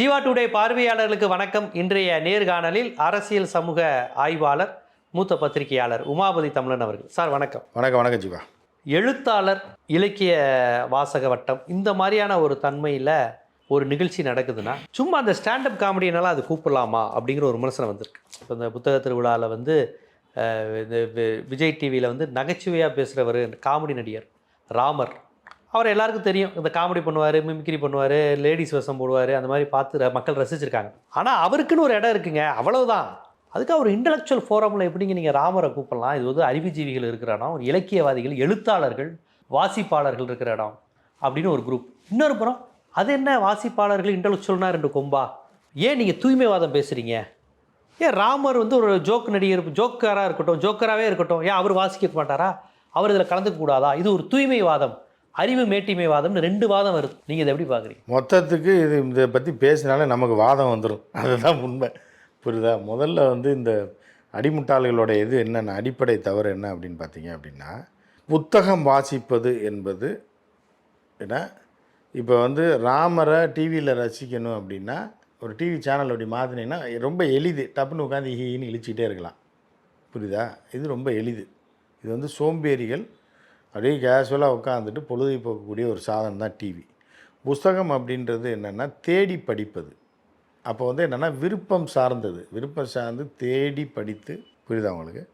Jeeva today பார்வையாளர்களுக்கு வணக்கம். இன்றைய நேர்காணலில் அரசியல் சமூக ஆய்வாளர் மூத்த பத்திரிகையாளர் உமாபதி தமிழன் அவர்கள். சார் வணக்கம். வணக்கம் வணக்கம் ஜீவா. எழுத்தாளர் இலக்கிய வாசக வட்டம் இந்த மாதிரியான ஒரு தன்மையில் ஒரு நிகழ்ச்சி நடக்குதுன்னா சும்மா அந்த ஸ்டாண்டப் காமெடினால அது கூப்பிடலாமா அப்படிங்கிற ஒரு விமர்சனம் வந்திருக்கு. இப்போ இந்த புத்தக திருவிழாவில் வந்து இந்த விஜய் டிவியில் வந்து நகைச்சுவையாக பேசுகிறவர் காமெடி நடிகர் ராமர். அவர் எல்லாருக்கும் தெரியும். இந்த காமெடி பண்ணுவார் மிமிக்ரி பண்ணுவார் லேடிஸ் வேஷம் போடுவார் அந்த மாதிரி பார்த்து ர- மக்கள் ரசிச்சிருக்காங்க. ஆனால் அவருக்குன்னு ஒரு இடம் இருக்குங்க. அவ்வளவுதான். அதுக்கு அவர் இன்டலெக்சுவல் ஃபோரமில் எப்படிங்க நீங்கள் ராமரை கூப்பிடலாம்? இது வந்து அறிவுஜீவிகள் இருக்கிற இடம் ஒரு இலக்கியவாதிகள் எழுத்தாளர்கள் வாசிப்பாளர்கள் இருக்கிற இடம் அப்படின்னு ஒரு குரூப் இன்னொரு புறம் அது என்ன வாசிப்பாளர்கள் இன்டலெக்சுவல்னா ரெண்டு கொம்பா? ஏன் நீங்கள் தூய்மைவாதம் பேசுகிறீங்க ஏன் ராமர் வந்து ஒரு ஜோக் நடிகர் ஜோக்கராக இருக்கட்டும் ஜோக்கராகவே இருக்கட்டும் ஏன் அவர் வாசிக்க மாட்டாரா? அவர் இதில் கலந்துக்க கூடாதா? இது ஒரு தூய்மைவாதம். அறிவு மேட்டிமைவாதம்னு ரெண்டு வாதம் வருது. நீங்கள் இதை எப்படி பார்க்குறீங்க? மொத்தத்துக்கு இது இதை பற்றி பேசினாலே நமக்கு வாதம் வந்துடும் அதுதான் உண்மை. புரியுதா? முதல்ல வந்து இந்த அடிமுட்டாளிகளோட இது என்னென்ன அடிப்படை தவறு என்ன அப்படின்னு பார்த்தீங்க அப்படின்னா புத்தகம் வாசிப்பது என்பது என்ன? இப்போ வந்து ராமரை டிவியில் ரசிக்கணும் அப்படின்னா ஒரு டிவி சேனல் அப்படி மாற்றினீங்கன்னா ரொம்ப எளிது. டப்புன்னு உட்காந்து ஹீன்னு இழிச்சிக்கிட்டே இருக்கலாம். புரியுதா? இது ரொம்ப எளிது. இது வந்து சோம்பேறிகள் அப்படியே கேஷுவலாக உட்காந்துட்டு பொழுதை போக்கக்கூடிய ஒரு சாதனம் தான் டிவி புஸ்தகம் அப்படின்றது என்னென்னா தேடி படிப்பது. அப்போ வந்து என்னென்னா விருப்பம் சார்ந்தது. விருப்பம் சார்ந்து தேடி படித்து புரியுதா உங்களுக்கு?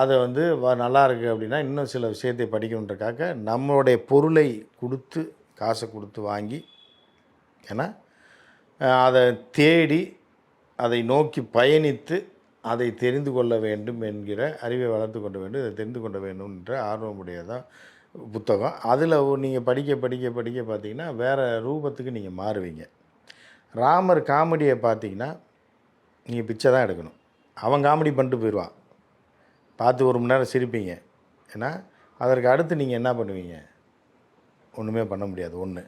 அதை வந்து வ- நல்லா இருக்குது அப்படின்னா இன்னும் சில விஷயத்தை படிக்கணுன்றக்காக நம்மளுடைய பொருளை கொடுத்து காசை கொடுத்து வாங்கி ஏன்னா அதை தேடி அதை நோக்கி பயணித்து அதை தெரிந்து கொள்ள வேண்டும் என்கிற அறிவை வளர்த்து கொள்ள வேண்டும் இதை தெரிந்து கொள்ள வேண்டும் என்ற ஆர்வமுடையதான் புத்தகம். அதில் நீங்கள் படிக்க படிக்க படிக்க பார்த்தீங்கன்னா வேறு ரூபத்துக்கு நீங்கள் மாறுவீங்க. ராமர் காமெடியை பார்த்தீங்கன்னா நீங்கள் பிச்சை தான் எடுக்கணும். அவன் காமெடி பண்ணிட்டு போயிடுவான் பார்த்து ஒரு மணி நேரம் சிரிப்பீங்க. ஏன்னா அதற்கு அடுத்து நீங்கள் என்ன பண்ணுவீங்க? ஒன்றுமே பண்ண முடியாது. ஒன்று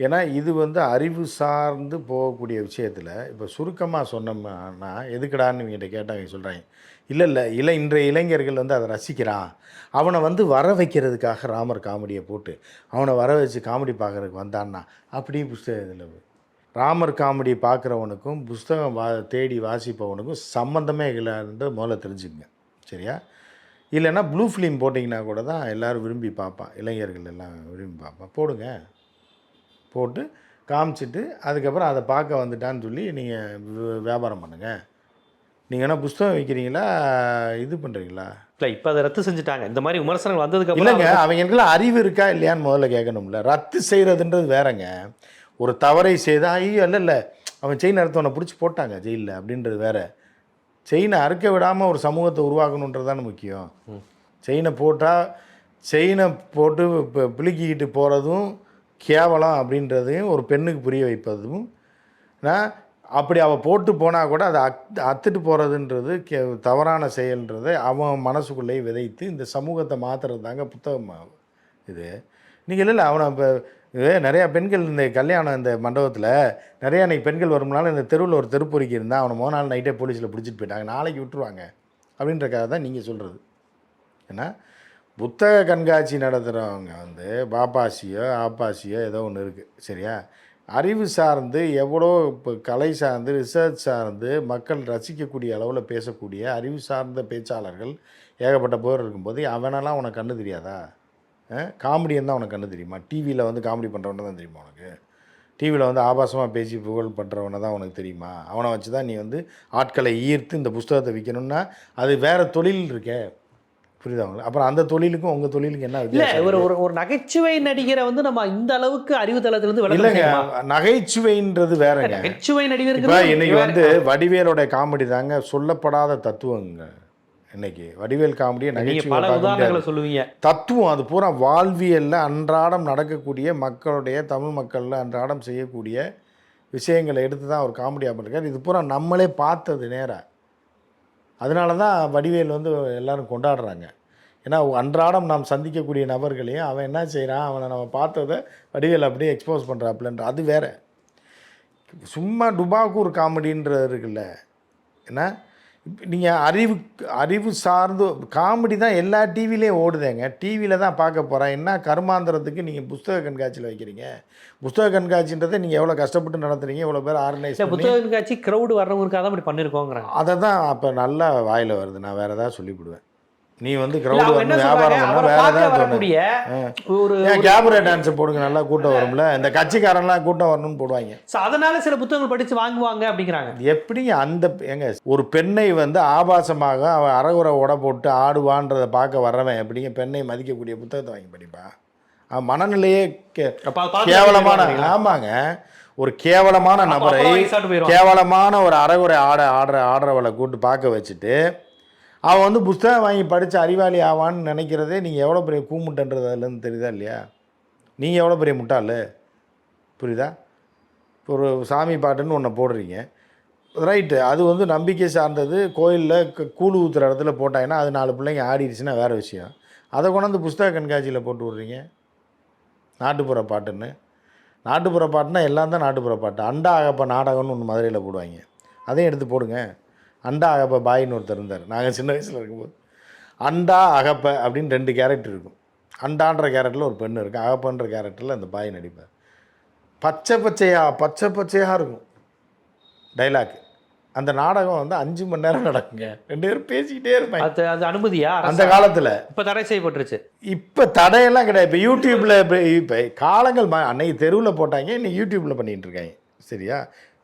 ஏன்னா இது வந்து அறிவு சார்ந்து போகக்கூடிய விஷயத்தில் இப்போ சுருக்கமாக சொன்னோம்னா எதுக்குடான்னு இவங்கிட்ட கேட்டாங்க சொல்கிறாங்க இல்லை இல்லை இல்லை இன்றைய இளைஞர்கள் வந்து அதை ரசிக்கிறான். அவனை வந்து வர வைக்கிறதுக்காக ராமர் காமெடியை போட்டு அவனை வர வச்சு காமெடி பார்க்குறதுக்கு வந்தான்னா அப்படி புஸ்தகம் இதில் ராமர் காமெடி பார்க்குறவனுக்கும் புஸ்தகம் வா தேடி வாசிப்பவனுக்கும் சம்மந்தமே இல்லைன்றது முதல்ல தெரிஞ்சுக்குங்க. சரியா? இல்லைன்னா ப்ளூ ஃபிலிம் போட்டிங்கன்னா கூட தான் எல்லோரும் விரும்பி பார்ப்பான். இளைஞர்கள் எல்லாம் விரும்பி பார்ப்பான். போடுங்க. போட்டு காமிச்சிட்டு அதுக்கப்புறம் அதை பார்க்க வந்துட்டான்னு சொல்லி நீங்கள் வியாபாரம் பண்ணுங்கள் நீங்கள் என்ன புஸ்தகம் விற்கிறீங்களா இது பண்ணுறீங்களா இல்லை இப்போ அதை ரத்து செஞ்சுட்டாங்க. இந்த மாதிரி விமர்சனங்கள் வந்ததுக்கு இல்லைங்க அவங்களுக்குலாம் அறிவு இருக்கா இல்லையான்னு முதல்ல கேட்கணும்ல. ரத்து செய்கிறதுன்றது வேறங்க. ஒரு தவறை செய்தால் ஐயோ இல்லை இல்லை அவன் செயின் அறுத்தவனை பிடிச்சி போட்டாங்க ஜெயிலில் அப்படின்றது வேற. செயினை அறுக்க விடாமல் ஒரு சமூகத்தை உருவாக்கணுன்றது தானே முக்கியம். செயினை போட்டால் செயினை போட்டு இப்போ பிளுக்கிக்கிட்டு போகிறதும் கேவலம் அப்படின்றதையும் ஒரு பெண்ணுக்கு புரிய வைப்பதும் நான் அப்படி அவள் போட்டு போனால் கூட அதை அத் அத்துட்டு போகிறதுன்றது கே தவறான செயல்ன்றதை அவன் மனசுக்குள்ளேயே விதைத்து இந்த சமூகத்தை மாற்றுறது தாங்க புத்தகம் இது. நீங்கள் இல்லை அவனை இப்போ இது நிறையா பெண்கள் இந்த கல்யாணம் இந்த மண்டபத்தில் நிறையா இன்றைக்கி பெண்கள் வரும்னால இந்த தெருவில் ஒரு தெருப்பொறிக்கி இருந்தால் அவனை மொதல் நாள் நைட்டே போலீஸில் பிடிச்சிட்டு போயிட்டாங்க. நாளைக்கு விட்டுருவாங்க. அப்படின்றக்காக தான் நீங்கள் சொல்கிறது ஏன்னா புத்தக கண்காட்சி நடத்துகிறவங்க வந்து பாப்பாசியோ ஆப்பாசியோ ஏதோ ஒன்று இருக்குது சரியா? அறிவு சார்ந்து எவ்வளோ இப்போ கலை சார்ந்து ரிசர்ச் சார்ந்து மக்கள் ரசிக்கக்கூடிய அளவில் பேசக்கூடிய அறிவு சார்ந்த பேச்சாளர்கள் ஏகப்பட்ட பேர் இருக்கும்போது அவனெல்லாம் உனக்கு கண்ணு தெரியாதா? காமெடியன் தான் உனக்கு கண்ணு தெரியுமா? டிவியில் வந்து காமெடி பண்ணுறவன தான் தெரியுமா உனக்கு? டிவியில் வந்து ஆபாசமாக பேசி புகழ் பண்ணுறவனை தான் உனக்கு தெரியுமா? அவனை வச்சு தான் நீ வந்து ஆட்களை ஈர்த்து இந்த புஸ்தகத்தை விற்கணும்னா அது வேறு தொழில் இருக்கே. புரியுதா உங்களுக்கு? அப்புறம் அந்த தொழிலுக்கும் உங்கள் தொழிலுக்கும் என்ன இல்ல ஒரு ஒரு ஒரு நகைச்சுவை நடிகரை வந்து நம்ம இந்த அளவுக்கு அறிவு தளத்திலிருந்து இல்லைங்க? நகைச்சுவைன்றது வேறங்க. நகைச்சுவை நடிகருக்கு இன்னைக்கு வந்து வடிவேலோட காமெடி தாங்க சொல்லப்படாத தத்துவங்க. இன்னைக்கு வடிவேல் காமெடியை நகைச்சுவை சொல்லுவீங்க. தத்துவம் அது பூரா வாழ்வியலில் அன்றாடம் நடக்கக்கூடிய மக்களுடைய தமிழ் மக்களில் அன்றாடம் செய்யக்கூடிய விஷயங்களை எடுத்து தான் அவர் காமெடியாக பண்ணிருக்காரு. இது பூரா நம்மளே பார்த்தது நேராக அதனால தான் வடிவேல் வந்து எல்லாரும் கொண்டாடுறாங்க. ஏன்னா அன்றாடம் நாம் சந்திக்கக்கூடிய நபர்களையும் அவன் என்ன செய்கிறான் அவனை நம்ம பார்த்ததை வடிவேல் அப்படியே எக்ஸ்போஸ் பண்ணுறாப்புலன்ற அது வேறு. சும்மா டுபாக்கூர் காமெடின்றது இருக்குல்ல. ஏன்னா நீங்கள் அறிவு அறிவு சார்ந்து காமெடி தான் எல்லா டிவிலையும் ஓடுதேங்க. டிவியில் தான் பார்க்க போகிறேன் என்ன கர்மாந்திரத்துக்கு நீங்கள் புஸ்தக கண்காட்சியில் வைக்கிறீங்க? புஸ்தக கண்காட்சின்றதை நீங்கள் எவ்வளோ கஷ்டப்பட்டு நடத்துறீங்க? இவ்வளோ பேர் ஆர்கனைஸ் புத்தக கண்காட்சி க்ரௌடு வர்றவங்களுக்காக தான் இப்படி பண்ணியிருக்கோங்கிறாங்க அதை தான் அப்போ நல்லா வாயில் வருது. நான் வேறு ஏதாவது சொல்லிவிடுவேன். நீ வந்து அவங்க வந்து வியாபாரம் அவரை வேறு ஏதாவது வரக்கூடிய ஒரு கேபரே டான்ஸை போடுங்க நல்லா கூட்டம் வரும்ல? இந்த கட்சிக்காரன்லாம் கூட்டம் வரணும்னு போடுவாங்க. So, அதனால சில புத்தகங்கள் படிச்சு வாங்குவாங்க அப்படிங்கிறாங்க. எப்படி அந்த ஏங்க ஒரு பெண்ணை வந்து ஆபாசமாக அவன் அறகுறை உட போட்டு ஆடுவான்றதை பார்க்க வர்றவன் எப்படிங்க பெண்ணை மதிக்கக்கூடிய புத்தகத்தை வாங்கி படிப்பா? அவன் மனநிலையே கேவலமான? ஆமாங்க. ஒரு கேவலமான நபரை. கேவலமான ஒரு அறகுறை ஆட ஆடுற ஆடுறவளை கூட்டு பார்க்க வச்சுட்டு அவன் வந்து புஸ்தகம் வாங்கி படித்து அறிவாளி ஆவான்னு நினைக்கிறதே நீங்கள் எவ்வளோ பெரிய கூமுட்டன்றது அதுலேருந்து தெரியுதா இல்லையா? நீங்கள் எவ்வளோ பெரிய முட்டாள்? புரியுதா? ஒரு சாமி பாட்டுன்னு ஒன்று போடுறீங்க. ரைட்டு. அது வந்து நம்பிக்கை சார்ந்தது. கோயிலில் கூழு ஊற்றுற இடத்துல போட்டாங்கன்னா அது நாலு பிள்ளைங்க ஆடிடுச்சுன்னா வேறு விஷயம். அதை கொண்டாந்து புஸ்தக கண்காட்சியில் போட்டு விட்றீங்க? நாட்டுப்புற பாட்டுன்னு. நாட்டுப்புற பாட்டுனா எல்லாம் தான் நாட்டுப்புற பாட்டு. அண்டா அகப்ப நாடகம்னு ஒன்று மதுரையில் போடுவாங்க. அதையும் எடுத்து போடுங்க. அண்டா அகப்ப பாயின்னு ஒருத்தர் இருந்தார். நாங்கள் சின்ன வயசில் இருக்கும்போது. அண்டா அகப்ப அப்படின்னு ரெண்டு கேரக்டர் இருக்கும். அண்டான்ற கேரக்டரில் ஒரு பெண் இருக்கும் அகப்பன்ற கேரக்டரில் அந்த பாய் நடிப்பார். பச்சை பச்சையா பச்சை பச்சையாக இருக்கும் டைலாக் அந்த நாடகம் வந்து அஞ்சு மணி நேரம் நடக்குங்க. ரெண்டு பேரும் பேசிக்கிட்டே இருப்பாங்க. அது அது அனுமதியா? அந்த காலத்தில். இப்ப தடை செய்யப்பட்டுருச்சு. இப்போ தடையெல்லாம் கிடையாது. இப்போ யூடியூப்பில் இப்போ இப்போ காலங்கள் அன்னைக்கு தெருவில் போட்டாங்க இன்னைக்கு யூடியூப்பில் பண்ணிகிட்டு இருக்காங்க. சரியா?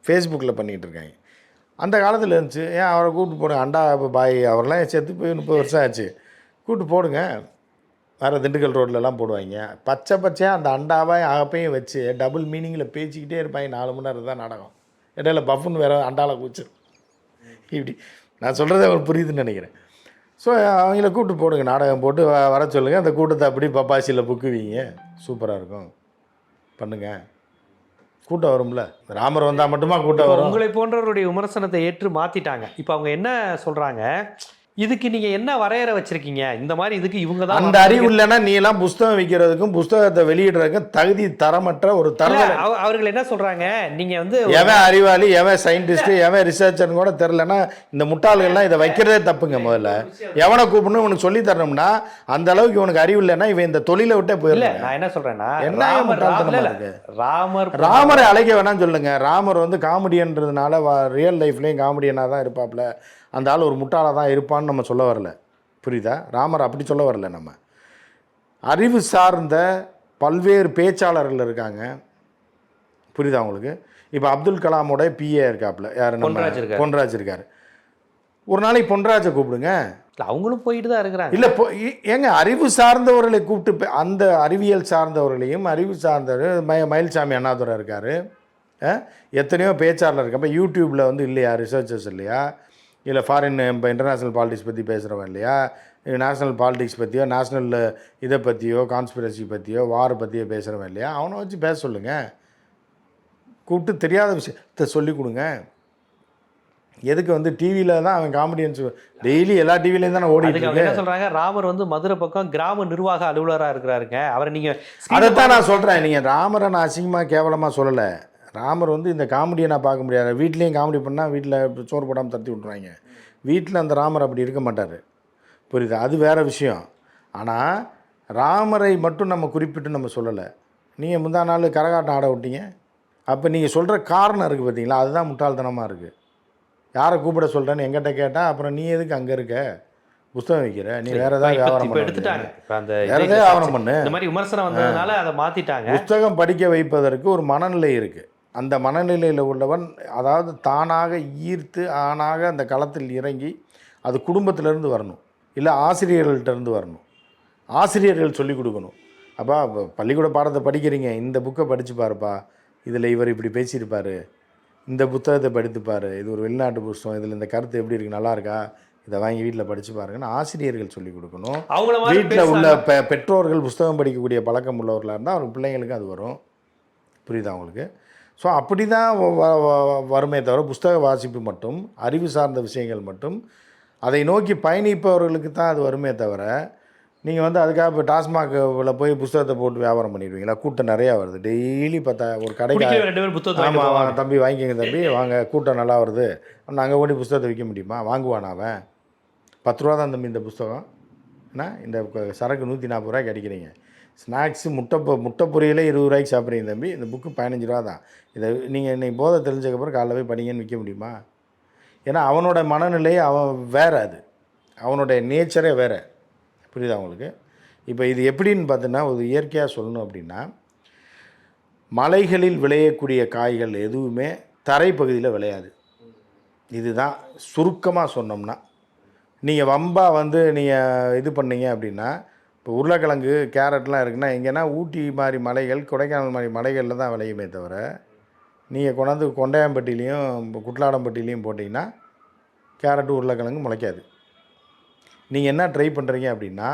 ஃபேஸ்புக்கில் பண்ணிகிட்டு இருக்காங்க. அந்த காலத்தில் இருந்துச்சு. ஏன் அவரை கூப்பிட்டு போடுங்க அண்டா பாய் அவரெல்லாம் செத்து போய் முப்பது வருஷம் ஆச்சு. கூப்பிட்டு போடுங்க. வேறு திண்டுக்கல் ரோட்லலாம் போடுவாங்க. பச்சை பச்சையாக அந்த அண்டாவை அகப்பையும் வச்சு டபுள் மீனிங்கில் பேசிக்கிட்டே இருப்பாங்க. நாலு மணி நேரம் தான் நாடகம். இடையில பஃபுன்னு வேறு அண்டாவில் கூச்சிடும் இப்படி. நான் சொல்கிறத அவர் புரியுதுன்னு நினைக்கிறேன். ஸோ அவங்கள கூப்பிட்டு போடுங்க. நாடகம் போட்டு வ- வர சொல்லுங்கள் அந்த கூட்டத்தை அப்படி பப்பாசியில் புக்குவீங்க. சூப்பராக இருக்கும். பண்ணுங்கள் கூட்டம் வரும்ல? ராமர் வந்தால் மட்டுமா கூட்டம் வரும்? உங்களை போன்றவருடைய விமர்சனத்தை ஏற்று மாத்திட்டாங்க. இப்ப அவங்க என்ன சொல்றாங்க? இதுக்கு நீங்க என்ன வரையறை வச்சிருக்கீங்க? இந்த மாதிரி இதுக்கு இவங்க தான் அந்த அறிவு இல்லைன்னா நீ எல்லாம் புஸ்தகம் விற்கிறதுக்கும் புஸ்தகத்தை வெளியிடுறதுக்கும் தகுதி தரமற்ற ஒரு அவ- அவர்கள் என்ன சொல்றாங்க? நீங்க வந்து எவன் அறிவாளி எவன் சயின்டிஸ்ட் எவன் ரிசர்ச்சர்னு கூட தெரிலனா இந்த முட்டாள்கள்லாம் இதை வைக்கிறதே தப்புங்க முதல்ல. எவனை கூப்பிடணும் இவனுக்கு சொல்லி தரணும்னா அந்த அளவுக்கு இவனுக்கு அறிவு இல்லைன்னா இவன் இந்த தொழிலை விட்டே போயிடல நான் என்ன சொல்றேன்னா? ராமர் ராமரை அழைக்க வேணாம்னு சொல்லுங்க. ராமர் வந்து காமெடியன்றதுனால ரியல் லைஃப்லேயும் காமெடியனாக தான் இருப்பாப்ல. அந்த ஆள் ஒரு முட்டாளாக தான் இருப்பான்னு நம்ம சொல்ல வரல. புரியுதா? ராமர் அப்படி சொல்ல வரல நம்ம. அறிவு சார்ந்த பல்வேறு பேச்சாளர்கள் இருக்காங்க. புரியுதா உங்களுக்கு? இப்போ அப்துல் கலாமோட பிஏ இருக்காப்புல யார் நம்ம பொன்ராஜ் இருக்காரு. பொன்ராஜ் இருக்காரு. ஒரு நாளைக்கு பொன்ராஜை கூப்பிடுங்க. அவங்களும் போயிட்டு தான் இருக்கிறாங்க. இல்லை இ- ஏங்க அறிவு சார்ந்தவர்களை கூப்பிட்டு பே- அந்த அறிவியல் சார்ந்தவர்களையும் அறிவு சார்ந்தவர் மய மயில்சாமி அண்ணாதுரை இருக்கார். எத்தனையோ பேச்சாளர் இருக்கு அப்போ யூடியூப்பில் வந்து இல்லையா ரிசர்ச்சர்ஸ் இல்லையா? இல்லை ஃபாரின் இப்போ இன்டர்நேஷ்னல் பாலிடிக்ஸ் பற்றி பேசுகிறவன் இல்லையா? நேஷ்னல் பாலிடிக்ஸ் பற்றியோ நேஷ்னல் இதை பற்றியோ கான்ஸ்பிரசி பற்றியோ வார் பற்றியோ பேசுகிறவன் இல்லையா? அவனை வச்சு பேச சொல்லுங்கள் கூப்பிட்டு தெரியாத விஷயத்தை சொல்லி கொடுங்க. எதுக்கு வந்து டிவியில் தான் அவன் காமெடியன்ஸ் டெய்லி எல்லா டிவிலையும் தானே ஓடிட்டு இருக்கு. என்ன சொல்றாங்க? ராமர் வந்து மதுரை பக்கம் கிராம நிர்வாக அலுவலரா இருக்கிறாருங்க. அவரை நீங்க அதைத்தான் நான் சொல்கிறேன் நீங்கள் ராமரை நான் அசிங்கமாக கேவலமாக சொல்லலை. ராமர் வந்து இந்த காமெடியை நான் பார்க்க முடியாது. வீட்லேயும் காமெடி பண்ணால் வீட்டில் சோறு போடாமல் தட்டி விட்ருவாங்க வீட்டில் அந்த ராமர் அப்படி இருக்க மாட்டார். புரியுதா? அது வேறு விஷயம். ஆனால் ராமரை மட்டும் நம்ம குறிப்பிட்டு நம்ம சொல்லலை. நீங்கள் முந்தா நாள் கரகாட்டம் ஆட விட்டீங்க. அப்போ நீங்கள் சொல்கிற காரணம் இருக்குது பார்த்தீங்களா அதுதான் முட்டாள்தனமாக இருக்குது யாரை கூப்பிட சொல்கிறேன்னு எங்கிட்ட கேட்டால் அப்புறம் நீ எதுக்கு அங்கே இருக்க? புஸ்தகம் வைக்கிற? நீ வேறு ஏதாவது வியாபாரம் பண்ண எடுத்துட்டாங்க. அந்த வேற ஏதாவது வியாபாரம் பண்ணு. இந்த மாதிரி விமர்சனம் வந்ததுனால அதை மாத்திட்டாங்க. புஸ்தகம் படிக்க வைப்பதற்கு ஒரு மனநிலை இருக்குது அந்த மனநிலையில் உள்ளவன் அதாவது தானாக ஈர்த்து ஆணாக அந்த களத்தில் இறங்கி அது குடும்பத்திலேருந்து வரணும். இல்லை ஆசிரியர்கள்ட்ட இருந்து வரணும். ஆசிரியர்கள் சொல்லிக் கொடுக்கணும். அப்பா பள்ளிக்கூட பாடத்தை படிக்கிறீங்க. இந்த புக்கை படித்து பாருப்பா. இதில் இவர் இப்படி பேசியிருப்பார். இந்த புத்தகத்தை படித்து பாரு. இது ஒரு வெளிநாட்டு புஸ்தகம். இதில் இந்த கருத்து எப்படி இருக்குது நல்லா இருக்கா? இதை வாங்கி வீட்டில் படித்து பாருங்கன்னு ஆசிரியர்கள் சொல்லிக் கொடுக்கணும். அவங்கள வீட்டில் உள்ள. பெ பெற்றோர்கள் புஸ்தகம் படிக்கக்கூடிய பழக்கம் உள்ளவர்களாக இருந்தால் அவங்க பிள்ளைங்களுக்கு அது வரும். புரியுதா உங்களுக்கு? ஸோ அப்படி தான் வருமே தவிர புஸ்தக வாசிப்பு மட்டும் அறிவு சார்ந்த விஷயங்கள் மட்டும் அதை நோக்கி பயணிப்பவர்களுக்கு தான் அது வருமே தவிர நீங்கள் வந்து அதுக்காக இப்போ டாஸ்மாகில் போய் புஸ்தகத்தை போட்டு வியாபாரம் பண்ணிடுவீங்களா? கூட்டம் நிறையா வருது. டெய்லி பார்த்தா ஒரு கடைக்கு ஆமாம் போவாங்க. தம்பி வாங்கிக்கங்க தம்பி வாங்க கூட்டம் நல்லா வருது. நாங்கள் ஓடி புஸ்தகத்தை விற்க முடியுமா? வாங்குவானா அவன்? பத்து ரூபா தான் தம்பி இந்த புஸ்தகம். என்ன? இந்த சரக்கு நூற்றி நாற்பது ரூபாய்க்கு அடிக்கிறீங்க. ஸ்நாக்ஸு முட்டை பொ- முட்டை பொரியலே இருபது ரூபாய்க்கு சாப்பிட்றீங்க தம்பி. இந்த புக்கு பதினஞ்சு ரூபா தான். இதை நீங்கள் இன்னைக்கு போதை தெரிஞ்சக்கப்புறம் காலைல போய் படிங்கன்னு விற்க முடியுமா? ஏன்னா அவனோட மனநிலையை அவன் வேறு அது. அவனுடைய நேச்சரே வேறு. புரியுதா உங்களுக்கு? இப்போ இது எப்படின்னு பார்த்தீங்கன்னா ஒரு இயற்கையாக சொல்லணும் அப்படின்னா மலைகளில் விளையக்கூடிய காய்கள் எதுவுமே தரைப்பகுதியில் விளையாது. இதுதான் சுருக்கமாக சொன்னோம்னா நீங்கள் வம்பா வந்து நீங்கள் இது பண்ணீங்க அப்படின்னா இப்போ உருளைக்கிழங்கு கேரட்லாம் இருக்குன்னா எங்கன்னா ஊட்டி மாதிரி மலைகள் கொடைக்கானல் மாதிரி மலைகளில் தான் விளையுமே தவிர நீங்கள் கொண்டாந்து கொண்டையாம்பட்டிலையும் குட்லாடம்பட்டிலையும் போட்டிங்கன்னா கேரட்டு உருளைக்கிழங்கு முளைக்காது. நீங்கள் என்ன ட்ரை பண்ணுறீங்க அப்படின்னா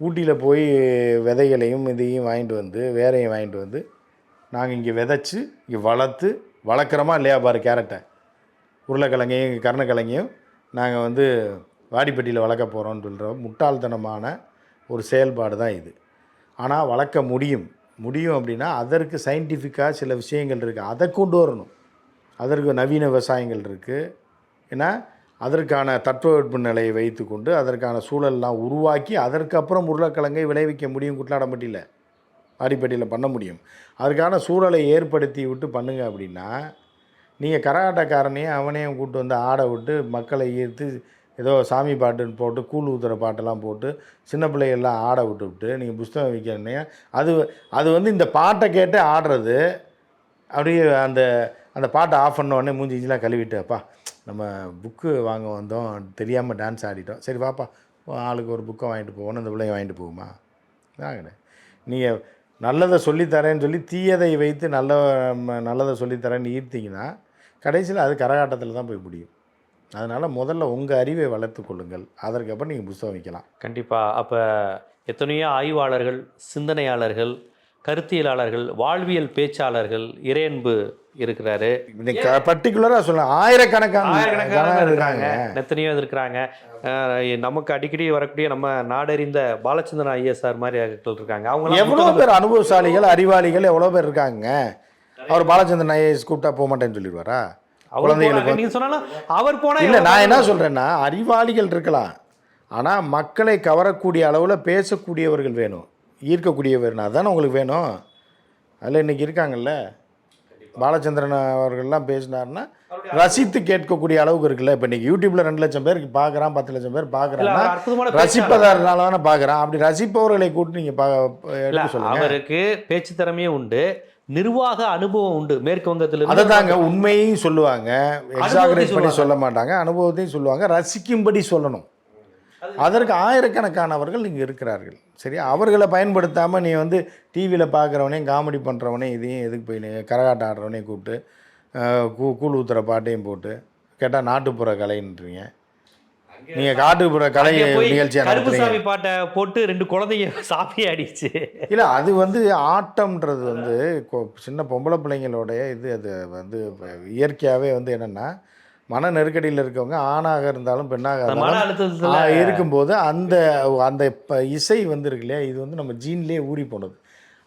ஊட்டியில் போய் விதைகளையும் இதையும் வாங்கிட்டு வந்து வேறையும் வாங்கிட்டு வந்து நாங்கள் இங்கே விதைச்சி இங்கே வளர்த்து வளர்க்குறோமா இல்லையா பாரு கேரட்டை? உருளைக்கிழங்கையும் கருணக்கிழங்கையும் நாங்கள் வந்து வாடிப்பட்டியில் வளர்க்க போகிறோம்னு சொல்கிற முட்டாள்தனமான ஒரு செயல்பாடு தான் இது. ஆனால் வளர்க்க முடியும். முடியும் அப்படின்னா அதற்கு சயின்டிஃபிக்காக சில விஷயங்கள் இருக்குது அதை கொண்டு வரணும். அதற்கு நவீன விவசாயங்கள் இருக்குது ஏன்னா அதற்கான தட்பவெட்பு நிலையை வைத்துக்கொண்டு அதற்கான சூழல்லாம் உருவாக்கி அதற்கப்புறம் உருளைக்கிழங்கை விளைவிக்க முடியும் குட்லாடம்பட்டியில் வாடிப்பட்டியில் பண்ண முடியும். அதற்கான சூழலை ஏற்படுத்தி விட்டு பண்ணுங்க அப்படின்னா நீங்கள் கரகாட்டக்காரனையும் அவனையும் கூப்பிட்டு வந்து ஆட விட்டு மக்களை ஈர்த்து ஏதோ சாமி பாட்டுன்னு போட்டு கூழ் ஊத்துற பாட்டெல்லாம் போட்டு சின்ன பிள்ளைகள்லாம் ஆட விட்டு விட்டு நீங்கள் புஸ்தகம் விற்கிறீங்க அது அது வந்து இந்த பாட்டை கேட்டு ஆடுறது அப்படியே அந்த அந்த பாட்டை ஆஃப் பண்ணோடனே மூஞ்சிஞ்சிலாம் மூஞ்சி இஞ்சிலாம் கழுவிட்டு அப்பா நம்ம புக்கு வாங்க வந்தோம் தெரியாமல் டான்ஸ் ஆடிட்டோம். சரி வாப்பா ஆளுக்கு ஒரு புக்கை வாங்கிட்டு போவோன்னு அந்த பிள்ளைங்க வாங்கிட்டு போகுமா? அதான் நீங்கள் நல்லதை சொல்லித்தரேன்னு சொல்லி தீயதை வைத்து நல்ல ம- நல்லதை சொல்லித்தரேன்னு ஈர்த்திங்கன்னா கடைசியில் அது கரகாட்டத்தில் தான் போய் முடியும். அதனால் முதல்ல உங்கள் அறிவை வளர்த்து கொள்ளுங்கள். அதற்கப்புறம் நீங்கள் புஸ்தகம் வைக்கலாம். கண்டிப்பாக அப்போ எத்தனையோ ஆய்வாளர்கள் சிந்தனையாளர்கள் கருத்தியலாளர்கள் வாழ்வியல் பேச்சாளர்கள் இறையன்பு இருக்கிறாரு. பர்டிகுலராக சொல்ல ஆயிரக்கணக்கான ஆயிரக்கணக்கான இருக்காங்க. எத்தனையோ இருக்கிறாங்க நமக்கு அடிக்கடி வரக்கூடிய நம்ம நாடறிந்த பாலச்சந்திரன் ஐஎஸ்ஆர் மாதிரி இருக்காங்க. அவங்க எவ்வளோ பேர் அனுபவசாலிகள் அறிவாளிகள் எவ்வளோ பேர் இருக்காங்க? அவர் பாலச்சந்திரன் ஐஏஎஸ் கூப்பிட்டா போக மாட்டேன்னு சொல்லிடுவாரா? குழந்தைகளுக்கு நீங்க சொன்னாலும் அவர் போனா இல்லை நான் என்ன சொல்கிறேன்னா அறிவாளிகள் இருக்கலாம். ஆனால் மக்களை கவரக்கூடிய அளவில் பேசக்கூடியவர்கள் வேணும். ஈர்க்கக்கூடியவர் அதானே உங்களுக்கு வேணும். அதில் இன்னைக்கு இருக்காங்கல்ல? பாலச்சந்திரன் அவர்கள்லாம் பேசினாருன்னா ரசித்து கேட்கக்கூடிய அளவுக்கு இருக்குல்ல? இப்போ இன்னைக்கு யூடியூப்ல ரெண்டு லட்சம் பேருக்கு பார்க்குறான் பத்து லட்சம் பேர் பேச்சாளர். ரசிப்பதாரனால தானே பார்க்குறான் அப்படி ரசிப்பவர்களை கூட்டு நீங்கள் பா அவருக்கு பேச்சு திறமையும் உண்டு. நிர்வாக அனுபவம் உண்டு மேற்கு வங்கத்துல அதை தாங்க உண்மையும் சொல்லுவாங்க எக்ஸாகரேட் பண்ணி சொல்ல மாட்டாங்க அனுபவத்தையும் சொல்லுவாங்க. ரசிக்கும்படி சொல்லணும். அதற்கு ஆயிரக்கணக்கானவர்கள் இங்கே இருக்கிறார்கள். சரி அவர்களை பயன்படுத்தாமல் நீ வந்து டிவியில் பார்க்குறவனையும் காமெடி பண்ணுறவனையும் இதையும் எதுக்கு போய் நீ கரகாட்டம் ஆடுறவனையும் கூப்பிட்டு கூ கூழ் ஊத்துற பாட்டையும் போட்டு கேட்டால் நாட்டுப்புற கலைன்றீங்க. நீங்கள் காட்டுப்புற கலை நடத்துறீங்க. கருப்புசாமி பாட்டை போட்டு ரெண்டு குழந்தைங்க சாமி அடிச்சு. இல்லை அது வந்து ஆட்டம்ன்றது வந்து சின்ன பொம்பளை பிள்ளைங்களோடைய இது அது வந்து இயற்கையாகவே வந்து என்னென்னா மன நெருக்கடியில் இருக்கவங்க ஆணாக இருந்தாலும் பெண்ணாக இருந்தாலும் இருக்கும்போது அந்த அந்த இசை வந்து இருக்கு இல்லையா இது வந்து நம்ம ஜீன்லேயே ஊறி போனது.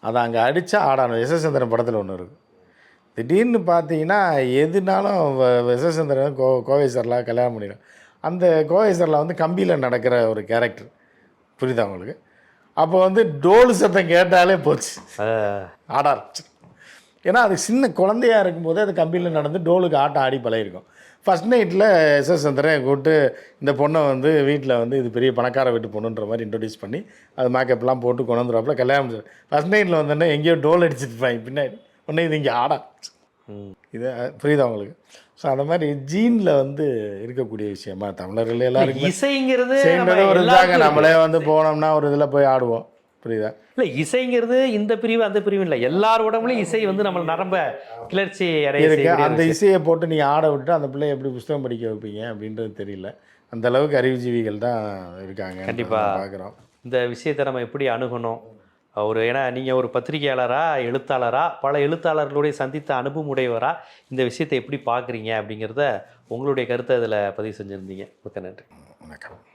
அதை அங்கே அடித்தா ஆடணும் யசச்சந்திரன் படத்தில் ஒன்று இருக்கும் திடீர்னு பார்த்தீங்கன்னா எதுனாலும் வ- யசச்சந்திரன் கோ கோவை சார்லாம் கல்யாணம் பண்ணிடும் அந்த கோவை சார்லாம் வந்து கம்பியில் நடக்கிற ஒரு கேரக்டர். புரியுதா உங்களுக்கு? அப்போ வந்து டோல் சத்தம் கேட்டாலே போச்சு. ஆட ஆரம்பிச்சு. ஏன்னா அது சின்ன குழந்தையா இருக்கும்போது அது கம்பியில் நடந்து டோலுக்கு ஆட்டம் ஆடி பழகிருக்கும். ஃபஸ்ட் நைட்டில் எஸ்எஸ் சந்திரன் கூப்பிட்டு இந்த பொண்ணை வந்து வீட்டில் வந்து இது பெரிய பணக்கார வீட்டு பொண்ணுன்ற மாதிரி இன்ட்ரடியூஸ் பண்ணி அது மேக்கப்லாம் போட்டு கொண்டு வந்துடுவாப்புல கல்யாணம் ஃபஸ்ட் நைட்டில் வந்தோடனே எங்கேயோ டோல் அடிச்சிட்டு இருப்பாங்க பின்னாடி. உடனே இது இங்கே ஆட. இது புரியுதா உங்களுக்கு? ஸோ அந்த மாதிரி ஜீனில் வந்து இருக்கக்கூடிய விஷயமா தமிழர்கள் எல்லாருக்குமே இசைங்கிறது ஒரு இதாங்க நம்மளே வந்து போனோம்னா ஒரு இதில் போய் ஆடுவோம். புரியுதா? இல்ல இசைங்கிறது இந்த பிரிவு அந்த பிரிவு இல்ல. எல்லார் உடம்புலயும் இசை வந்து நம்ம நரம்ப கிளர்ச்சி இருக்கு. அந்த இசையை போட்டு நீங்கள் ஆட விட்டு அந்த பிள்ளைய எப்படி புஸ்தகம் படிக்க வைப்பீங்க அப்படின்றது தெரியல. அந்த அளவுக்கு அறிவுஜீவிகள் தான் இருக்காங்க கண்டிப்பா. பார்க்குறோம் இந்த விஷயத்தை நம்ம எப்படி அணுகணும்? ஒரு ஏன்னா நீங்கள் ஒரு பத்திரிகையாளராக எழுத்தாளரா பல எழுத்தாளர்களுடைய சந்தித்த அனுபவம் உடையவராக இந்த விஷயத்தை எப்படி பார்க்குறீங்க அப்படிங்கிறத உங்களுடைய கருத்தை அதில் பதிவு செஞ்சுருந்தீங்க. மிக்க நன்றி. வணக்கம்.